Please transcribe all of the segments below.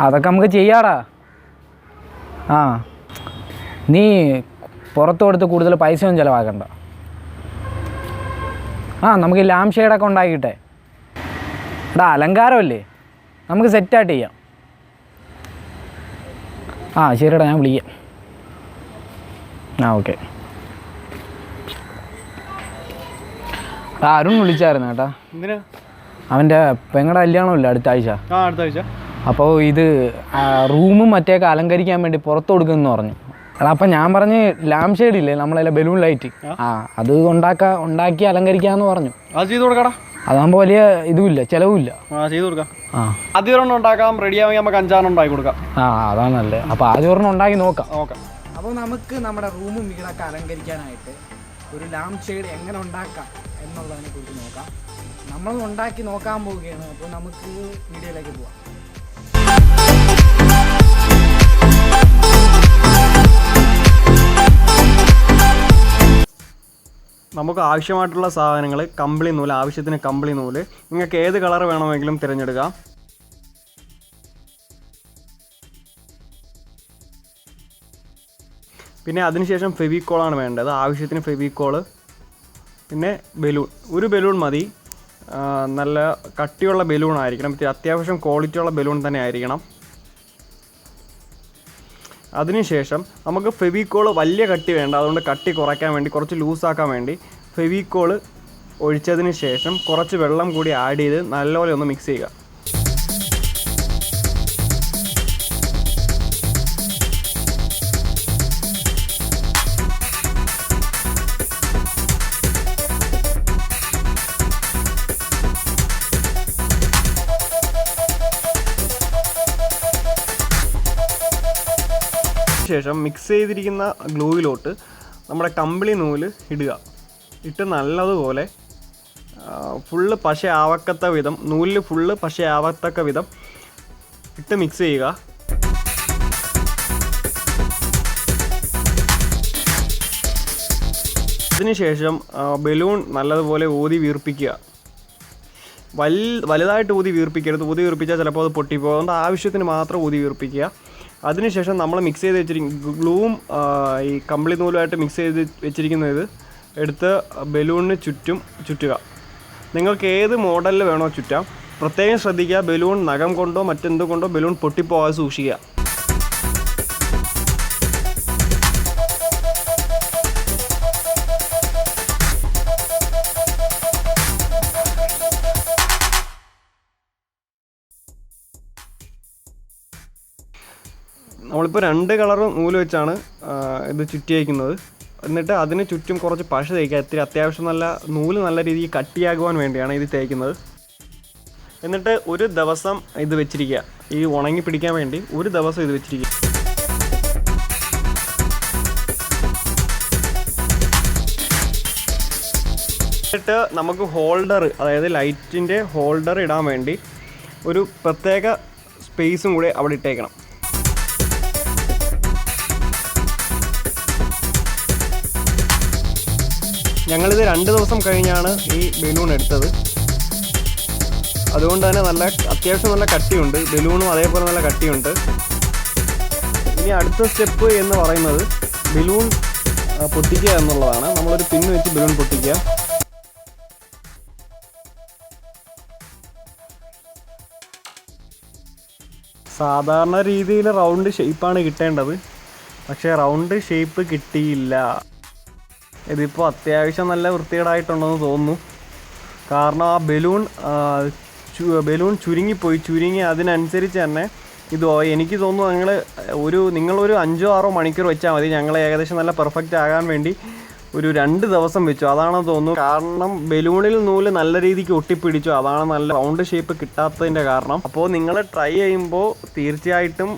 അതൊക്കെ നമുക്ക് ചെയ്യാടാ. ആ. നീ പുറത്ത് കൊടുത്ത് കൂടുതൽ പൈസയൊന്നും ചിലവാക്കണ്ട. ആ നമുക്ക് ഈ ലാം ഷെയ്ഡൊക്കെ ഉണ്ടാക്കിയിട്ടെ. എടാ അലങ്കാരമല്ലേ? നമുക്ക് സെറ്റായിട്ട് ചെയ്യാം. ആ ശരിടാ ഞാൻ വിളിക്കാം. ആ ഓക്കെ ആ അരുൺ വിളിച്ചായിരുന്നു കേട്ടാ. അവന്റെ പെങ്ങളുടെ കല്യാണമല്ലേ അടുത്ത ആഴ്ച? ആ അടുത്ത ആഴ്ച. അപ്പോൾ ഇത് റൂമും മറ്റേക്ക് അലങ്കരിക്കാൻ വേണ്ടി പുറത്ത് കൊടുക്കുമെന്ന് പറഞ്ഞു. അപ്പം ഞാൻ പറഞ്ഞ് ലാം ഷെയ്ഡ് ഇല്ലേ നമ്മളതിലെ ബലൂൺ ലൈറ്റ്? ആ. അത് ഉണ്ടാക്കാ ഉണ്ടാക്കി അലങ്കരിക്കാന്ന് പറഞ്ഞു. അത് ചെയ്ത് കൊടുക്കടാ. അതാകുമ്പോൾ വലിയ ഇതുമില്ല ചിലവുമില്ല. ആ ചെയ്ത് കൊടുക്കാം. ആ. ആദ്യം ഒരെണ്ണം ഉണ്ടാക്കാം റെഡി ആവുമെങ്കിൽ നമുക്ക് അഞ്ചാറെണ്ണം ഉണ്ടാക്കി കൊടുക്കാം. ആ അതാണ് നല്ലത് അപ്പോൾ ആദ്യം ഒരെണ്ണം ഉണ്ടാക്കി നോക്കാം. ഓക്കെ അപ്പോൾ നമുക്ക് നമ്മുടെ റൂമും വീടൊക്കെ അലങ്കരിക്കാനായിട്ട് ഒരു ലാം ഷെയ്ഡ് എങ്ങനെ ഉണ്ടാക്കാം എന്നുള്ളതിനെ കുറിച്ച് നോക്കാം. നമ്മൾ ഉണ്ടാക്കി നോക്കാൻ പോവുകയാണ് അപ്പോൾ നമുക്ക് വീഡിയോയിലേക്ക് പോവാം. നമുക്ക് ആവശ്യമായിട്ടുള്ള സാധനങ്ങൾ കമ്പിളി നൂൽ ആവശ്യത്തിന് കമ്പിളി നൂൽ നിങ്ങൾക്ക് ഏത് കളർ വേണമെങ്കിലും തിരഞ്ഞെടുക്കാം. പിന്നെ അതിനുശേഷം ഫെവിക്കോളാണ് വേണ്ടത്. ആവശ്യത്തിന് ഫെവിക്കോൾ പിന്നെ ബലൂൺ. ഒരു ബലൂൺ മതി. നല്ല കട്ടിയുള്ള ബലൂൺ ആയിരിക്കണം. അത്യാവശ്യം ക്വാളിറ്റിയുള്ള ബലൂൺ തന്നെ ആയിരിക്കണം. അതിനുശേഷം നമുക്ക് ഫെവിക്കോൾ വലിയ കട്ടി വേണ്ട അതുകൊണ്ട് കട്ടി കുറയ്ക്കാൻ വേണ്ടി കുറച്ച് ലൂസാക്കാൻ വേണ്ടി ഫെവിക്കോൾ ഒഴിച്ചതിന് ശേഷം കുറച്ച് വെള്ളം കൂടി ആഡ് ചെയ്ത് നല്ലപോലെ ഒന്ന് മിക്സ് ചെയ്യുക. ശേഷം മിക്സ് ചെയ്തിരിക്കുന്ന ഗ്ലൂവിലോട്ട് നമ്മുടെ കമ്പിളി നൂൽ ഇടുക. ഇട്ട് നല്ലതുപോലെ ഫുള്ള് പശ ആവക്കത്ത വിധം നൂലിൽ ഫുള്ള് പശ ആവത്തക്ക വിധം ഇട്ട് മിക്സ് ചെയ്യുക. അതിനുശേഷം ബലൂൺ നല്ലതുപോലെ ഊതി വീർപ്പിക്കുക. വൽ വലുതായിട്ട് ഊതി വീർപ്പിക്കരുത്. ഊതി വീർപ്പിച്ചാൽ ചിലപ്പോൾ അത് പൊട്ടിപ്പോകും. അതുകൊണ്ട് ആവശ്യത്തിന് മാത്രം ഊതി വീർപ്പിക്കുക. അതിനുശേഷം നമ്മൾ മിക്സ് ചെയ്ത് വെച്ചിരിക്കും ഗ്ലൂവും ഈ കമ്പിളി നൂലുമായിട്ട് മിക്സ് ചെയ്ത് വെച്ചിരിക്കുന്നത് എടുത്ത് ബലൂണിന് ചുറ്റും ചുറ്റുക. നിങ്ങൾക്ക് ഏത് മോഡലിൽ വേണോ ചുറ്റാം. പ്രത്യേകം ശ്രദ്ധിക്കുക ബലൂൺ നഖം കൊണ്ടോ മറ്റെന്തുകൊണ്ടോ ബലൂൺ പൊട്ടിപ്പോകാതെ സൂക്ഷിക്കുക. നമ്മളിപ്പോൾ രണ്ട് കളർ നൂൽ വെച്ചാണ് ഇത് ചുറ്റി അയക്കുന്നത് എന്നിട്ട് അതിന് ചുറ്റും കുറച്ച് പശ തേക്കുക. ഇത്തിരി അത്യാവശ്യം നല്ല നൂൽ നല്ല രീതിയിൽ കട്ടിയാകുവാൻ വേണ്ടിയാണ് ഇത് തേക്കുന്നത്. എന്നിട്ട് ഒരു ദിവസം ഇത് വെച്ചിരിക്കുക. ഈ ഉണങ്ങി പിടിക്കാൻ വേണ്ടി ഒരു ദിവസം ഇത് വെച്ചിരിക്കുക. എന്നിട്ട് നമുക്ക് ഹോൾഡർ അതായത് ലൈറ്റിന്റെ ഹോൾഡർ ഇടാൻ വേണ്ടി ഒരു പ്രത്യേക സ്പേസും കൂടി അവിടെ ഇട്ടേക്കണം. ഞങ്ങളിത് രണ്ട് ദിവസം കഴിഞ്ഞാണ് ഈ ബലൂൺ എടുത്തത്. അതുകൊണ്ട് തന്നെ നല്ല അത്യാവശ്യം നല്ല കട്ടിയുണ്ട്. ബലൂണും അതേപോലെ നല്ല കട്ടിയുണ്ട്. ഇനി അടുത്ത സ്റ്റെപ്പ് എന്ന് പറയുന്നത് ബലൂൺ പൊട്ടിക്കുക എന്നുള്ളതാണ്. നമ്മളൊരു പിന്ന് വെച്ച് ബലൂൺ പൊട്ടിക്കുക. സാധാരണ രീതിയിൽ റൗണ്ട് ഷേപ്പാണ് കിട്ടേണ്ടത്. പക്ഷേ റൗണ്ട് ഷേപ്പ് കിട്ടിയില്ല. ഇതിപ്പോൾ അത്യാവശ്യം നല്ല വൃത്തികേടായിട്ടുണ്ടെന്ന് തോന്നുന്നു. കാരണം ആ ബലൂൺ ബലൂൺ ചുരുങ്ങിപ്പോയി. ചുരുങ്ങി അതിനനുസരിച്ച് തന്നെ ഇത് എനിക്ക് തോന്നുന്നു ഞങ്ങൾ ഒരു നിങ്ങളൊരു അഞ്ചോ ആറോ മണിക്കൂർ വെച്ചാൽ മതി. ഞങ്ങൾ ഏകദേശം നല്ല പെർഫെക്റ്റ് ആകാൻ വേണ്ടി ഒരു രണ്ട് ദിവസം വെച്ചു. അതാണെന്ന് തോന്നുന്നു. കാരണം ബലൂണിൽ നൂൽ നല്ല രീതിക്ക് ഒട്ടിപ്പിടിച്ചു. അതാണ് നല്ല റൗണ്ട് ഷേപ്പ് കിട്ടാത്തതിന്റെ കാരണം. അപ്പോൾ നിങ്ങൾ ട്രൈ ചെയ്യുമ്പോൾ തീർച്ചയായിട്ടും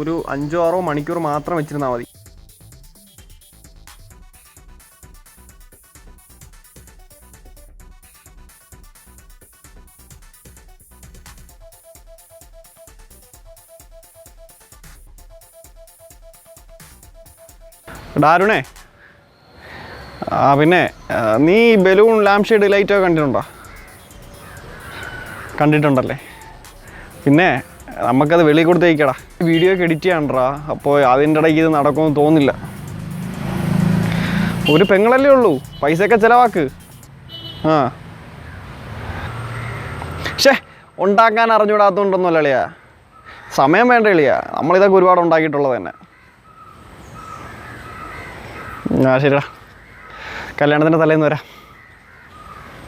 ഒരു അഞ്ചോ ആറോ മണിക്കൂർ മാത്രം വെച്ചിരുന്നാൽ മതി. ഡാരുണേ ആ പിന്നെ നീ ബലൂൺ ലാംപ് ഷെയ്ഡ് ലൈറ്റൊക്കെ കണ്ടിട്ടുണ്ടോ? കണ്ടിട്ടുണ്ടല്ലേ? പിന്നെ നമുക്കത് വെളിയിൽ കൊടുത്തേക്കടാ വീഡിയോ ഒക്കെ എഡിറ്റ് ചെയ്യണ്ടാ അപ്പോൾ അതിന്റെ ഇടയ്ക്ക് ഇത് നടക്കുമെന്ന് തോന്നില്ല ഒരു പെങ്ങളല്ലേ ഉള്ളൂ. പൈസയൊക്കെ ചിലവാക്ക്. ആ. ഷേ ഉണ്ടാക്കാൻ അറിഞ്ഞുകൂടാത്തതുകൊണ്ടൊന്നുമല്ല എളിയാ. സമയം വേണ്ട എളിയാ. നമ്മളിതൊക്കെ ഒരുപാട് ഉണ്ടാക്കിയിട്ടുള്ളത് തന്നെ. ആ ശരിടാ. കല്യാണത്തിന്റെ തലേന്ന് വരാം.